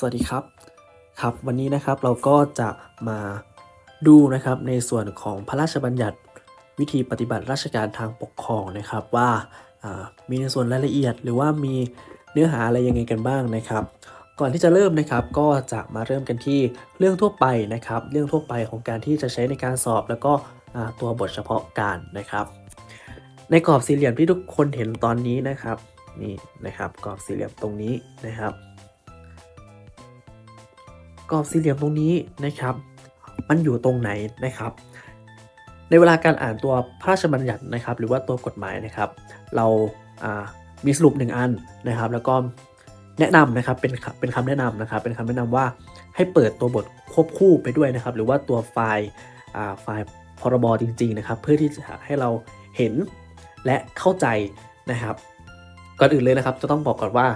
สวัสดีครับครับ วันนี้นะครับเราก็จะมาดูนะครับในส่วนของพระราชบัญญัติวิธีปฏิบัติราชการทางปกครองนะครับว่ามีในส่วนรายละเอียด หรือว่ามีเนื้อหาอะไรยังไงกันบ้างนะครับ ก่อนที่จะเริ่มนะครับก็จะมาเริ่มกันที่เรื่องทั่วไปนะครับ เรื่องทั่วไปของการที่จะใช้ในการสอบ แล้วก็ตัวบทเฉพาะการนะครับ ในกรอบสี่เหลี่ยมที่ทุกคนเห็นตอนนี้นะครับนี่นะครับกรอบสี่เหลี่ยมตรงนี้นะครับ กรอบสี่เหลี่ยมตรงนี้นะครับ มันอยู่ตรงไหนนะครับ ในเวลาการอ่านตัวพระราชบัญญัตินะครับ หรือว่าตัวกฎหมายนะครับ เราามีสรุปหนึ่งอันนะครับ แล้วก็แนะนำนะครับเป็นเป็นคำแนะนำนะครับ เป็นคำแนะนำว่าให้เปิดตัวบทควบคู่ไปด้วยนะครับ หรือว่าตัวไฟล์ไฟล์พรบจริง ๆ นะครับ เพื่อที่จะให้เราเห็นและเข้าใจนะครับ ก่อนอื่นเลยนะครับ จะต้องบอกก่อนว่า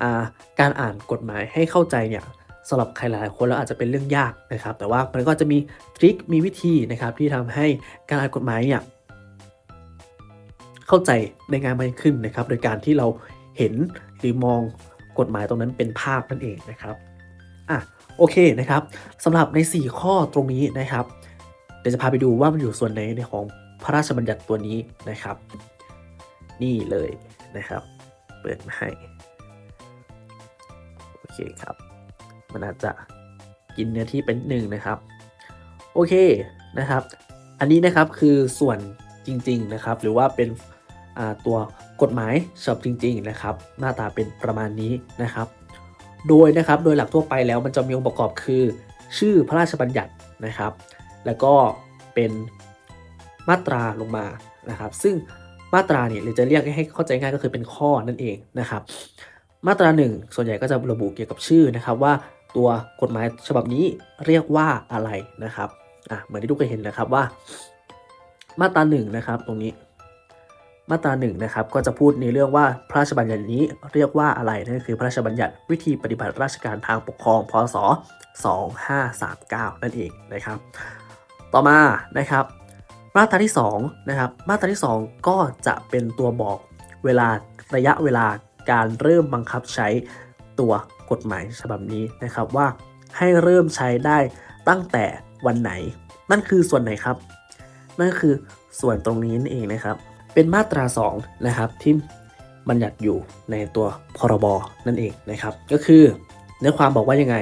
อ่าการอ่านกฎหมายให้เข้าใจเนี่ย สำหรับใครหลายคนแล้วอาจจะเป็นเรื่องยากนะครับ แต่ว่ามันก็จะมีทริค มีวิธีนะครับที่ทำให้การอ่านกฎหมายเนี่ยเข้าใจในงานมากขึ้นนะครับ โดยการที่เราเห็นหรือมองกฎหมายตรงนั้นเป็นภาพนั่นเองนะครับอะโอเคนะครับสำหรับใน 4 ข้อตรงนี้นะครับเดี๋ยวจะพาไปดูว่ามันอยู่ส่วนไหนในของพระราชบัญญัติตัวนี้นะครับ นี่เลยนะครับ เปิดมาให้ โอเคครับ มันอาจจะกินเนื้อที่เป็นหนึ่งนะครับ โอเคนะครับ อันนี้นะครับคือส่วนจริง ๆนะครับ หรือว่าเป็นตัวกฎหมายฉบับจริง ๆ นะครับ หน้าตาเป็นประมาณนี้นะครับ โดยนะครับโดยหลักทั่วไปแล้วมันจะมีองค์ประกอบคือ ชื่อพระราชบัญญัตินะครับ แล้วก็เป็นมาตราลงมานะครับ ซึ่งมาตราเนี่ยเราจะเรียกให้เข้าใจง่ายก็คือเป็นข้อนั่นเองนะครับ มาตราหนึ่งส่วนใหญ่ก็จะระบุเกี่ยวกับชื่อนะครับว่า ตัวกฎหมายฉบับนี้เรียกว่าอะไรนะครับอะเหมือนที่ทุกคนเห็นนะครับว่า มาตราหนึ่งนะครับตรงนี้ มาตราหนึ่งนะครับก็จะพูดในเรื่องว่าพระราชบัญญัตินี้เรียกว่าอะไรนั่นก็คือพระราชบัญญัติวิธีปฏิบัติราชการทางปกครองพศ 2539 นั่นเองนะครับ ต่อมานะครับ มาตราที่2นะครับมาตราที่ 2 ก็จะเป็นตัวบอกเวลาระยะเวลาการเริ่มบังคับใช้ตัว กฎหมายฉบับนี้นะครับว่าให้เริ่มใช้ได้ตั้งแต่วันไหน นั่นคือส่วนไหนครับ นั่นคือส่วนตรงนี้นั่นเองนะครับ เป็นมาตรา2นะครับที่บัญญัติอยู่ในตัวพรบนั่นเองนะครับ ก็คือเนื้อความบอกว่ายังไง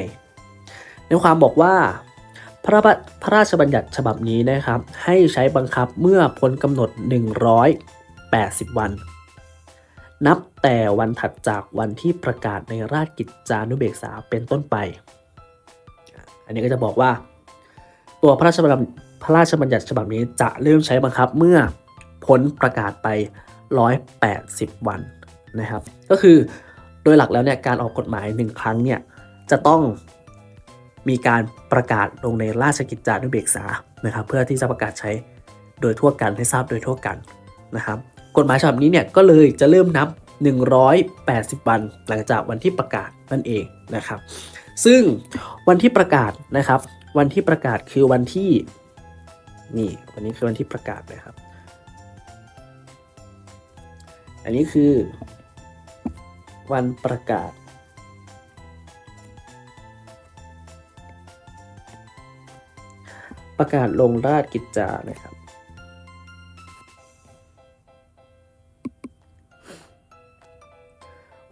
เนื้อความบอกว่าพระบพระราชบัญญัติฉบับนี้นะครับ ให้ใช้บังคับเมื่อพ้นกำหนด 180 วัน นับแต่วันถัดจากวันที่ประกาศในราชกิจจานุเบกษาเป็นต้นไป อันนี้ก็จะบอกว่า ตัวพระราชบัญญัติพระราชบัญญัติฉบับนี้จะเริ่มใช้บังคับเมื่อพ้นประกาศไป 180 วันนะครับ ก็คือโดยหลักแล้วเนี่ยการออกกฎหมายหนึ่งครั้งเนี่ยจะต้องมีการประกาศลงในราชกิจจานุเบกษานะครับ เพื่อที่จะประกาศใช้โดยทั่วกันให้ทราบโดยทั่วกันนะครับ กฎหมายฉบับนี้เนี่ยก็เลยจะเริ่มนับ 180 วันหลังจากวันที่ประกาศนั่นเองนะครับ ซึ่งวันที่ประกาศนะครับ วันที่ประกาศคือวันที่นี่วันนี้คือวันที่ประกาศนะครับ อันนี้คือ วันประกาศประกาศลงราชกิจจานะครับ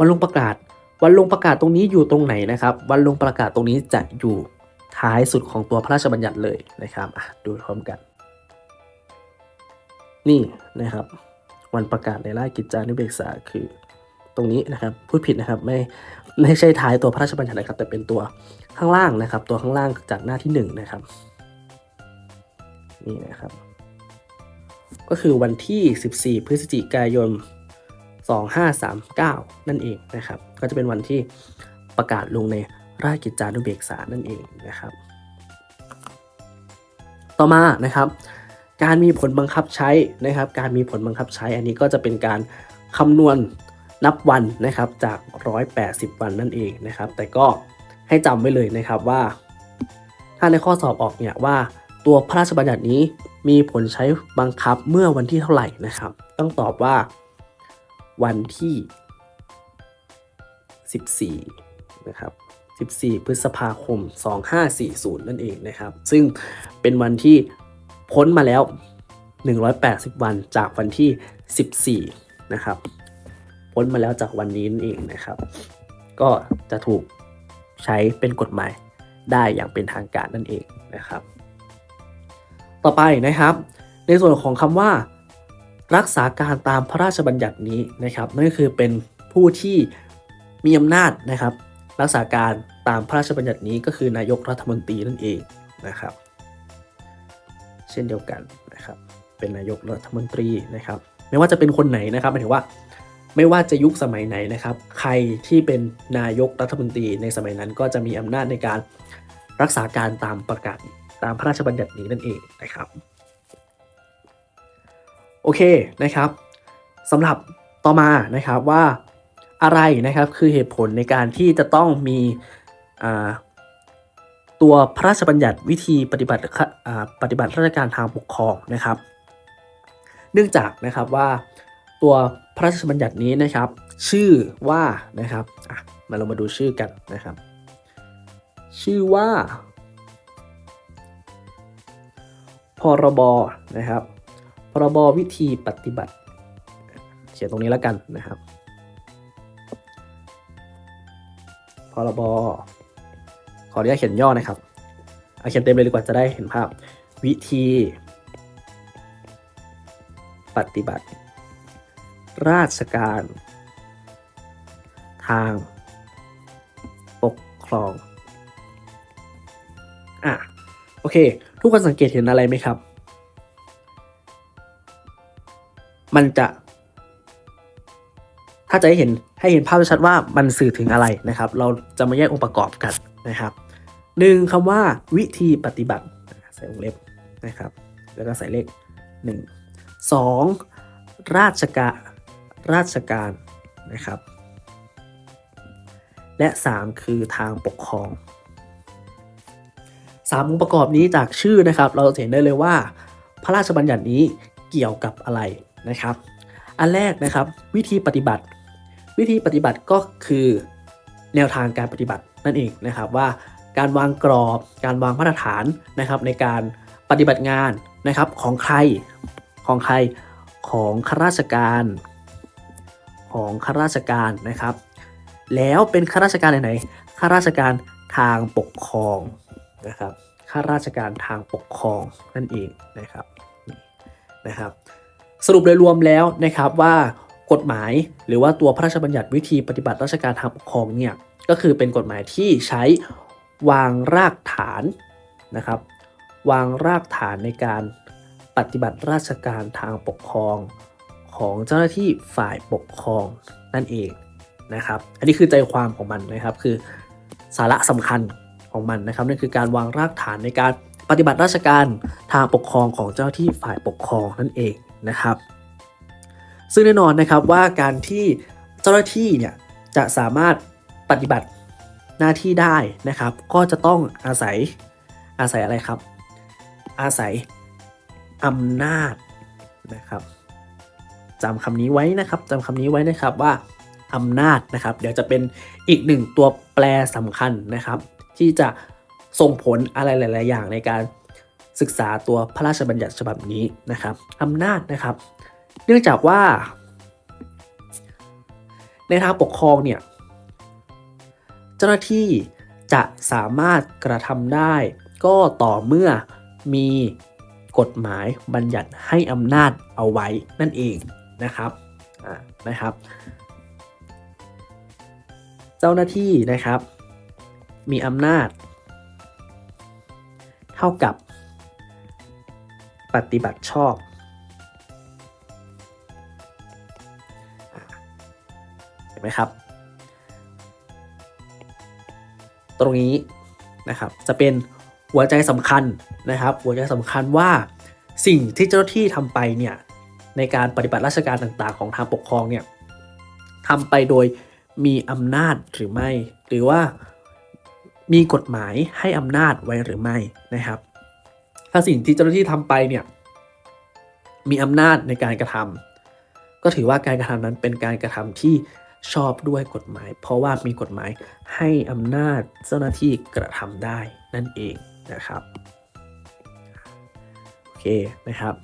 วันลงประกาศ วันลงประกาศตรงนี้อยู่ตรงไหนนะครับ วันลงประกาศตรงนี้จะอยู่ท้ายสุดของตัวพระราชบัญญัติเลยนะครับดูพร้อมกัน นี่นะครับ วันประกาศในราชกิจจานุเบกษาคือ ตรงนี้นะครับพูดผิดนะครับไม่ไม่ใช่ท้ายตัวพระราชบัญญัตินะครับ แต่เป็นตัวข้างล่างนะครับ ตัวข้างล่างจากหน้าที่หนึ่งนะครับ นี่นะครับ ก็คือวันที่ 14 พฤศจิกายน 2539 นั่นเองนะครับ ก็จะเป็นวันที่ประกาศลงในราชกิจจานุเบกษานั่นเองนะครับ ต่อมานะครับ การมีผลบังคับใช้นะครับ การมีผลบังคับใช้ อันนี้ก็จะเป็นการคำนวณนับวันนะครับจาก 180 วันนั่นเองนะครับ แต่ก็ให้จำไว้เลยนะครับว่า ถ้าในข้อสอบออกเนี่ยว่าตัวพระราชบัญญัตินี้มีผลใช้บังคับเมื่อวันที่เท่าไหร่นะครับ ต้องตอบว่า วันที่ 14 นะครับ 14 พฤษภาคม 2540 นั่นเองนะครับ ซึ่งเป็นวันที่พ้นมาแล้ว 180 วันจากวันที่ 14 นะครับ พ้นมาแล้วจากวันนี้นั่นเองนะครับ ก็จะถูกใช้เป็นกฎหมายได้อย่างเป็นทางการนั่นเองนะครับ ต่อไปนะครับ ในส่วนของคำว่า รักษาการตามพระราชบัญญัตินี้นะครับนั่นก็คือเป็นผู้ที่มีอำนาจนะครับ รักษาการตามพระราชบัญญัตินี้ก็คือนายกรัฐมนตรีนั่นเองนะครับ เช่นเดียวกันนะครับเป็นนายกรัฐมนตรีนะครับ ไม่ว่าจะเป็นคนไหนนะครับหมายถึงว่าไม่ว่าจะยุคสมัยไหนนะครับ ใครที่เป็นนายกรัฐมนตรีในสมัยนั้นก็จะมีอำนาจในการรักษาการตามประกาศตามพระราชบัญญัตินี้นั่นเองนะครับ โอเคนะครับสำหรับต่อมานะครับว่าอะไรนะครับคือเหตุผลในการที่จะต้องมีตัวพระราชบัญญัติวิธีปฏิบัติปฏิบัติราชการทางปกครองนะครับ เนื่องจากนะครับว่าตัวพระราชบัญญัตินี้นะครับ ชื่อว่านะครับมาเรามาดูชื่อกันนะครับ ชื่อว่า พรบนะครับ พรบวิธีปฏิบัติ เขียนตรงนี้แล้วกันนะครับพรบขออนุญาตเขียนย่อนะครับเอาเขียนเต็มเลยดีกว่าจะได้เห็นภาพ วิธี ปฏิบัติ ราชการ ทาง ปกครองอะโอเค ทุกคนสังเกตเห็นอะไรไหมครับ มันจะ ถ้าจะให้เห็นให้เห็นภาพชัดว่ามันสื่อถึงอะไรนะครับ เราจะมาแยกองค์ประกอบกันนะครับหนึ่งคำว่าวิธีปฏิบัติใส่วงเล็บนะครับ แล้วก็ใส่เลขหนึ่งสองราชการราชการนะครับ และ 3 คือทางปกครองสามองค์ประกอบนี้จากชื่อนะครับ เราจะเห็นได้เลยว่า พระราชบัญญัตินี้เกี่ยวกับอะไร นะครับ อันแรกนะครับวิธีปฏิบัติ วิธีปฏิบัติก็คือแนวทางการปฏิบัตินั่นเองนะครับว่าการวางกรอบการวางมาตรฐานนะครับในการปฏิบัติงานนะครับของใครของใครของข้าราชการของข้าราชการนะครับ แล้วเป็นข้าราชการไหนข้าราชการทางปกครองนะครับข้าราชการทางปกครองนั่นเองนะครับนะครับ สรุปโดยรวมแล้วนะครับว่ากฎหมายหรือว่าตัวพระราชบัญญัติวิธีปฏิบัติราชการทางปกครองเนี่ยก็คือเป็นกฎหมายที่ใช้วางรากฐานนะครับ วางรากฐานในการปฏิบัติราชการทางปกครองของเจ้าหน้าที่ฝ่ายปกครองนั่นเองนะครับ อันนี้คือใจความของมันนะครับคือสาระสำคัญของมันนะครับนั่นคือการวางรากฐานในการปฏิบัติราชการทางปกครองของเจ้าหน้าที่ฝ่ายปกครองนั่นเอง นะครับ ซึ่งแน่นอนนะครับว่าการที่เจ้าหน้าที่เนี่ยจะสามารถปฏิบัติหน้าที่ได้นะครับ ก็จะต้องอาศัยอาศัยอะไรครับ อาศัยอำนาจนะครับจำคำนี้ไว้นะครับจำคำนี้ไว้นะครับว่าอำนาจนะครับ เดี๋ยวจะเป็นอีกหนึ่งตัวแปรสำคัญนะครับ ที่จะส่งผลอะไรหลาย ๆ อย่างในการ ศึกษาตัวพระราชบัญญัติฉบับนี้นะครับอำนาจนะครับ เนื่องจากว่า ในทางปกครองเนี่ยเจ้าหน้าที่จะสามารถกระทำได้ ก็ต่อเมื่อมีกฎหมายบัญญัติให้อำนาจเอาไว้นั่นเองนะครับนะครับ เจ้าหน้าที่นะครับ มีอำนาจ เท่ากับ ปฏิบัติชอบ เห็นไหมครับ ตรงนี้นะครับจะเป็นหัวใจสำคัญนะครับ หัวใจสำคัญว่าสิ่งที่เจ้าหน้าที่ทำไปเนี่ยในการปฏิบัติราชการต่างๆ ของทางปกครองเนี่ยทำไปโดยมีอำนาจหรือไม่ หรือว่ามีกฎหมายให้อำนาจไว้หรือไม่นะครับ ถ้าสิ่งที่เจ้าหน้าที่ทำไปเนี่ยมีอำนาจในการกระทำก็ถือว่าการกระทำนั้นเป็นการกระทำที่ชอบด้วยกฎหมาย เพราะว่ามีกฎหมายให้อำนาจเจ้าหน้าที่กระทำได้นั่นเองนะครับโอเคนะครับ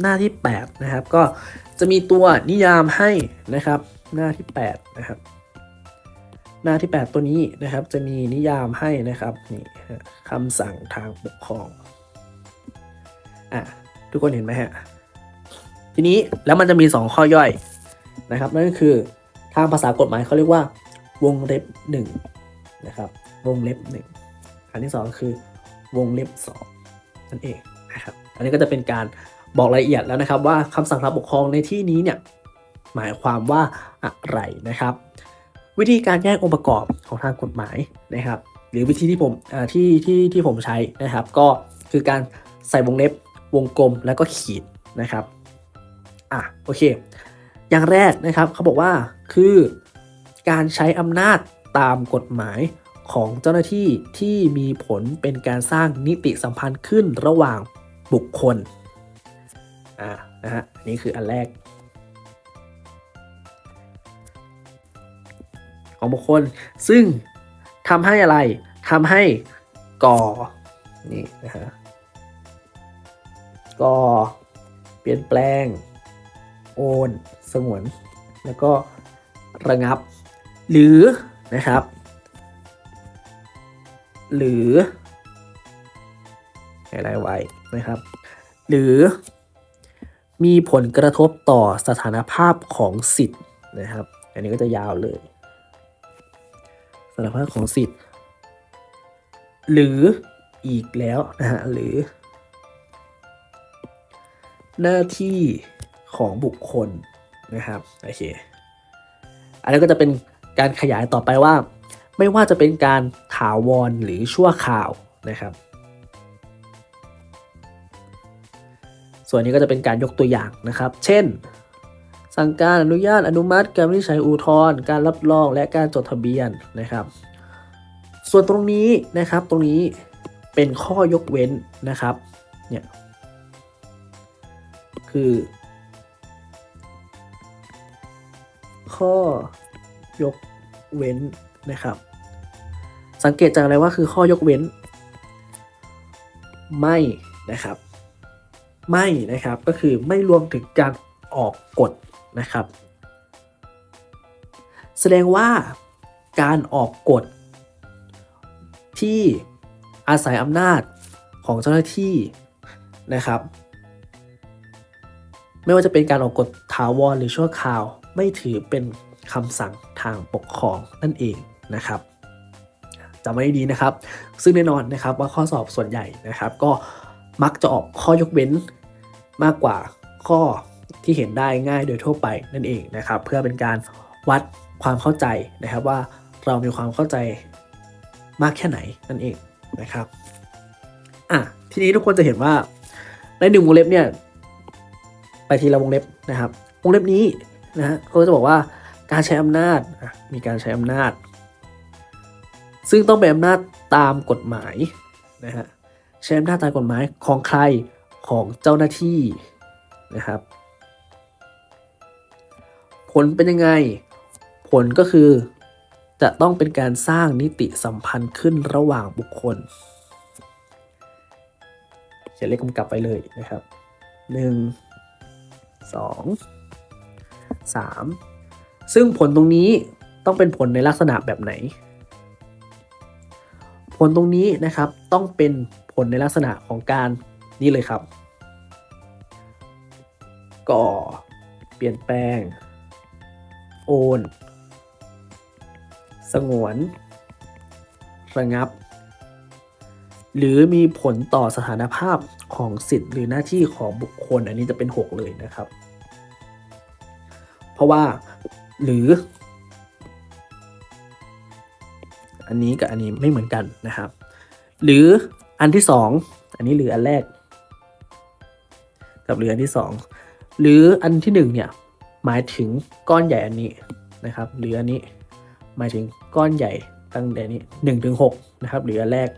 หน้าที่ 8 นะครับก็จะมีตัวนิยามให้นะครับ หน้าที่ 8 นะครับ หน้าที่ 8 ตัวนี้นะครับ จะมีนิยามให้นะครับนี่คำสั่งทางปกครองอะทุกคนเห็นไหมฮะทีนี้แล้วมันจะมี 2 ข้อย่อยนะครับ นั่นก็คือทางภาษากฎหมายเขาเรียกว่า วงเล็บ1นะครับ วงเล็บ 1 อันที่ 2 คือ วงเล็บ 2 นั่นเองนะครับ อันนี้ก็จะเป็นการบอกรายละเอียดแล้วนะครับ ว่าคำสั่งทางปกครองในที่นี้เนี่ยหมายความว่าอะไรนะครับ วิธีการแยกองค์ประกอบของทางกฎหมายนะครับ หรือวิธีที่ผมที่ที่ที่ผมใช้นะครับ ก็คือการใส่วงเล็บวงกลมแล้วก็ขีดนะครับอะโอเค อย่างแรกนะครับเขาบอกว่าคือการใช้อำนาจตามกฎหมายของเจ้าหน้าที่ที่มีผลเป็นการสร้างนิติสัมพันธ์ขึ้นระหว่างบุคคลอ่านะฮะนี่คืออันแรก ของบุคคล ซึ่งทำให้อะไรทำให้ก่อนี่นะฮะก่อเปลี่ยนแปลง โอน สงวน แล้วก็ระงับ หรือนะครับ หรืออะไรไว้นะครับ หรือมีผลกระทบต่อสถานภาพของสิทธิ์นะครับ อันนี้ก็จะยาวเลย สานภาพของสิทธิ์ หรืออีกแล้วนะฮะหรือ หน้าที่ของบุคคลนะครับโอเคอันนี้ก็จะเป็นการขยายต่อไปว่า ไม่ว่าจะเป็นการถาวรหรือชั่วคราวนะครับ ส่วนนี้ก็จะเป็นการยกตัวอย่างนะครับ เช่น สั่งการอนุญาตอนุมัติการวินิจฉัยอุทธรณ์การรับรองและการจดทะเบียนนะครับ ส่วนตรงนี้นะครับตรงนี้เป็นข้อยกเว้นนะครับเนี่ยคือ ข้อยกเว้นนะครับ สังเกตจากอะไรว่าคือข้อยกเว้น ไม่นะครับ ไม่นะครับก็คือไม่รวมถึงการ ออกกฎนะครับ แสดงว่าการออกกฎที่อาศัยอำนาจของเจ้าหน้าที่นะครับ ไม่ว่าจะเป็นการออกกฎถาวรหรือชั่วคราว ไม่ถือเป็นคำสั่งทางปกครองนั่นเองนะครับจำไว้ดีนะครับ ซึ่งแน่นอนนะครับว่าข้อสอบส่วนใหญ่นะครับ ก็มักจะออกข้อยกเว้นมากกว่าข้อ ที่เห็นได้ง่ายโดยทั่วไปนั่นเองนะครับ เพื่อเป็นการวัดความเข้าใจนะครับว่าเรามีความเข้าใจมากแค่ไหนนั่นเองนะครับอะทีนี้ทุกคนจะเห็นว่าในหนึ่งวงเล็บเนี่ย ไปทีละวงเล็บนะครับ วงเล็บนี้นะฮะเขาก็จะบอกว่าการใช้อำนาจมีการใช้อำนาจ ซึ่งต้องเป็นอำนาจตามกฎหมายนะฮะใช้อำนาจตามกฎหมายของใครของเจ้าหน้าที่นะครับ ลเป็นยังไง ผลก็คือ จะต้องเป็นการสร้างนิติสัมพันธ์ขึ้นระหว่างบุคคลเขียนเลขกำกับไปเลยนะครับ 1 2 3 ซึ่งผลตรงนี้ต้องเป็นผลในลักษณะแบบไหน ผลตรงนี้นะครับต้องเป็นผลในลักษณะของการนี่เลยครับ ก่อเปลี่ยนแปลง โอน สงวน ระงับ หรือมีผลต่อสถานภาพของสิทธิ์หรือหน้าที่ของบุคคล อันนี้จะเป็น 6 เลยนะครับ เพราะว่าหรือ อันนี้กับอันนี้ไม่เหมือนกันนะครับ หรืออันที่ 2อันนี้หรืออันแรก กับหรืออันที่ 2 หรืออันที่1เนี่ย หมายถึงก้อนใหญ่อันนี้นะครับหรืออันนี้หมายถึงก้อนใหญ่ตั้งแต่นี้1ถึง6นะครับหรืออันแรก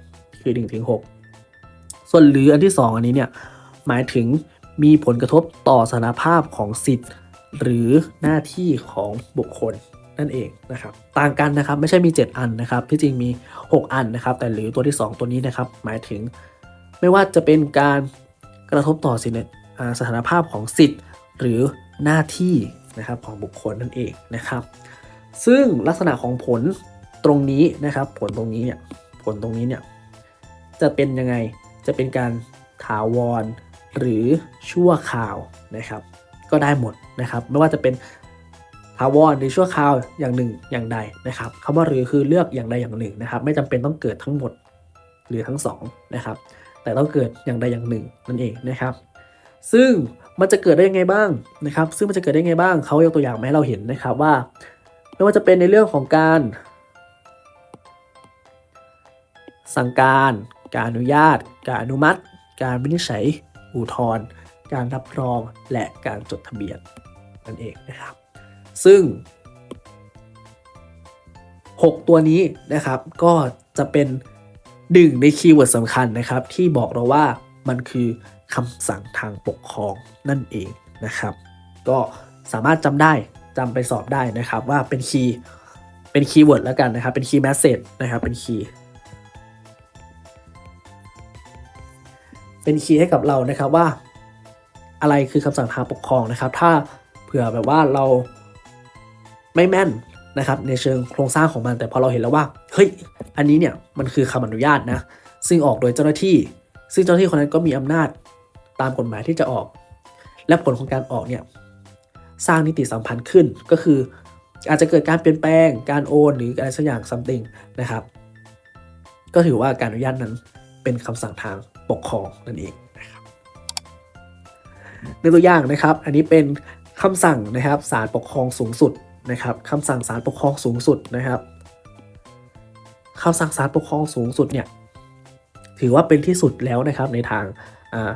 คือ1ถึง6ส่วนหรืออันที่ 2 อันนี้เนี่ยหมายถึงมีผลกระทบต่อสถานภาพของสิทธิ์ หรือหน้าที่ของบุคคลนั่นเองนะครับต่างกันนะครับไม่ใช่มี 7 อันนะครับที่จริงมี 6 อันนะครับ แต่หรือตัวที่ 2 ตัวนี้นะครับหมายถึง ไม่ว่าจะเป็นการกระทบต่อสิทธิอ่าสถานภาพของสิทธิ์ หรือหน้าที่ นะครับของบุคคลนั่นเองนะครับ ซึ่งลักษณะของผลตรงนี้นะครับ ผลตรงนี้เนี่ยผลตรงนี้เนี่ยจะเป็นยังไงจะเป็นการถาวรหรือชั่วคราวนะครับ ก็ได้หมดนะครับ ไม่ว่าจะเป็นถาวรหรือชั่วคราวอย่างหนึ่งอย่างใดนะครับคำว่าหรือคือเลือกอย่างใดอย่างหนึ่งนะครับ ไม่จำเป็นต้องเกิดทั้งหมดหรือทั้งสองนะครับแต่ต้องเกิดอย่างใดอย่างหนึ่งนั่นเองนะครับ ซึ่งมันจะเกิดได้ยังไงบ้างนะครับ ซึ่งมันจะเกิดได้ยังไงบ้างเขายกตัวอย่างมาให้เราเห็นนะครับว่า ไม่ว่าจะเป็นในเรื่องของการ สั่งการ การอนุญาต การอนุมัติ การวินิจฉัย อุทธรณ์การรับรอง และการจดทะเบียนนั่นเองนะครับ ซึ่ง 6 ตัวนี้นะครับก็จะเป็นหนึ่งในคีย์เวิร์ดสำคัญนะครับ ที่บอกเราว่ามันคือ คำสั่งทางปกครองนั่นเองนะครับ ก็สามารถจำได้จำไปสอบได้นะครับว่าเป็นคีย์เป็นคีย์เวิร์ดแล้วกันนะครับ เป็นคีย์แมสเซจนะครับเป็นคีย์เป็นคีย์ให้กับเรานะครับว่า อะไรคือคำสั่งทางปกครองนะครับ ถ้าเผื่อแบบว่าเราไม่แม่นนะครับในเชิงโครงสร้างของมัน แต่พอเราเห็นแล้วว่าเฮ้ยอันนี้เนี่ยมันคือคำอนุญาตนะซึ่งออกโดยเจ้าหน้าที่ ซึ่งเจ้าหน้าที่คนนั้นก็มีอำนาจ ตามกฎหมายที่จะออก และผลของการออกเนี่ยสร้างนิติสัมพันธ์ขึ้นก็คือ อาจจะเกิดการเปลี่ยนแปลงการโอน หรืออะไรสักอย่าง something นะครับ ก็ถือว่าการอนุญาตนั้นเป็นคำสั่งทางปกครองนั่นเองนะครับในตัวอย่างนะครับ อันนี้เป็นคำสั่งนะครับศาลปกครองสูงสุดนะครับคำสั่งศาลปกครองสูงสุดนะครับคำสั่งศาลปกครองสูงสุดเนี่ยถือว่าเป็นที่สุดแล้วนะครับในทางอ่า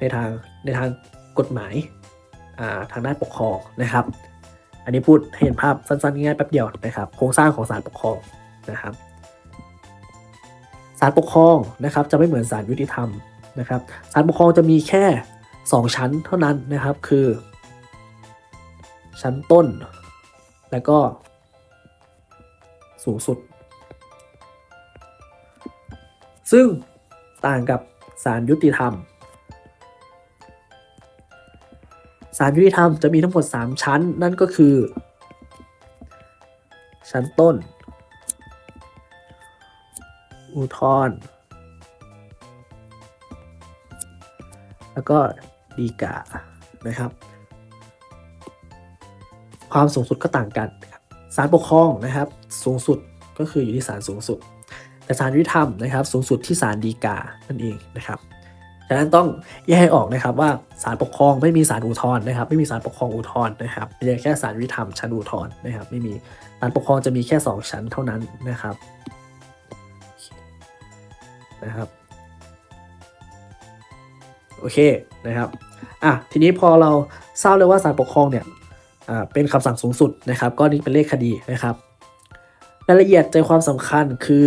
ในทางในทางกฎหมายาทางด้านปกครองนะครับ อันนี้พูดให้เห็นภาพสั้นๆง่ายๆแป๊บเดียวนะครับโครงสร้างของศาลปกครองนะครับศาลปกครองนะครับจะไม่เหมือนศาลยุติธรรมนะครับศาลปกครองจะมีแค่ 2 ชั้นเท่านั้นนะครับคือ ชั้นต้น แล้วก็สูงสุด ซึ่งต่างกับศาลยุติธรรม ศาลยุติธรรมจะมีทั้งหมด 3 ชั้น นั่นก็คือ ชั้นต้น อุทธรณ์แล้วก็ดีกานะครับ ความสูงสุดก็ต่างกันนะครับศาลปกครองนะครับ สูงสุดก็คืออยู่ที่ศาลสูงสุด แต่ศาลยุติธรรมนะครับ สูงสุดที่ศาลฎีกานั่นเองนะครับ ฉะนั้นต้องแยกให้ออกนะครับว่าศาลปกครองไม่มีศาลอุทธรณ์นะครับไม่มีศาลปกครองอุทธรณ์นะครับมีแค่ศาลยุติธรรมชั้นอุทธรณ์นะครับไม่มีศาลปกครองจะมีแค่ 2 ชั้นเท่านั้นนะครับนะครับโอเคนะครับอะทีนี้พอเราทราบเลยว่าศาลปกครองเนี่ยอ่าเป็นคำสั่งสูงสุดนะครับ ก็นี่เป็นเลขคดีนะครับรายละเอียดใจความสำคัญคือ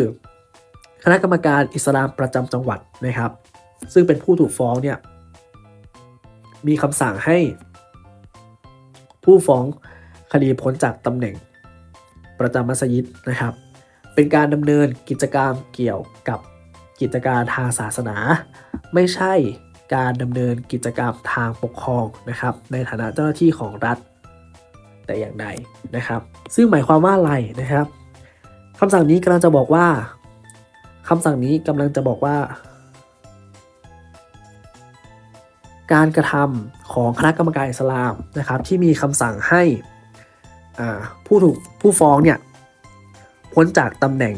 คณะกรรมการอิสลามประจำจังหวัดนะครับ ซึ่งเป็นผู้ถูกฟ้องเนี่ยมีคำสั่งให้ ผู้ฟ้องคดีพ้นจากตำแหน่งประจำมัสยิดนะครับ เป็นการดำเนินกิจกรรมเกี่ยวกับกิจการทางศาสนา ไม่ใช่การดำเนินกิจกรรมทางปกครองนะครับ ในฐานะเจ้าหน้าที่ของรัฐ แต่อย่างใดนะครับ ซึ่งหมายความว่าอะไรนะครับคำสั่งนี้กำลังจะบอกว่าคำสั่งนี้กำลังจะบอกว่า การกระทำของคณะกรรมการอิสลามนะครับที่มีคำสั่งให้ผู้ถูกผู้ฟ้องเนี่ยพ้นจากตำแหน่ง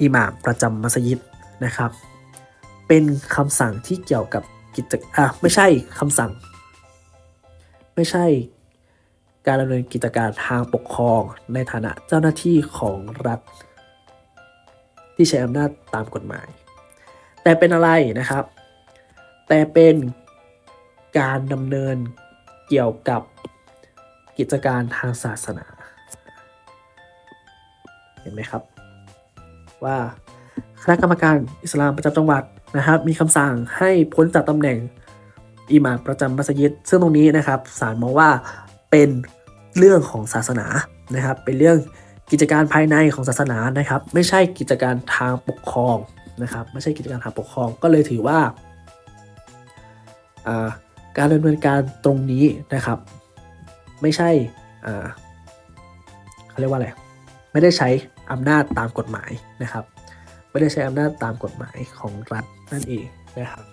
อิหม่ามประจำมัสยิดนะครับ เป็นคำสั่งที่เกี่ยวกับกิจอะไม่ใช่คำสั่ง ไม่ใช่การดำเนินกิจการทางปกครองในฐานะเจ้าหน้าที่ของรัฐ ที่ใช้อำนาจตามกฎหมาย แต่เป็นอะไรนะครับ แต่เป็น การดำเนินเกี่ยวกับกิจการทางศาสนา เห็นไหมครับ ว่าคณะกรรมการอิสลามประจำจังหวัดนะครับ มีคำสั่งให้พ้นจากตำแหน่งอิหม่ามประจำมัสยิด ซึ่งตรงนี้นะครับศาลมองว่าเป็นเรื่องของศาสนานะครับ เป็นเรื่องกิจการภายในของศาสนานะครับ ไม่ใช่กิจการทางปกครองนะครับ ไม่ใช่กิจการทางปกครองก็เลยถือว่าอ่า การดำเนินการตรงนี้นะครับ ไม่ใช่เขาเรียกว่าอะไรไม่ได้ใช้อำนาจตามกฎหมายนะครับ ไม่ได้ใช้อำนาจตามกฎหมายของรัฐนั่นเองนะครับ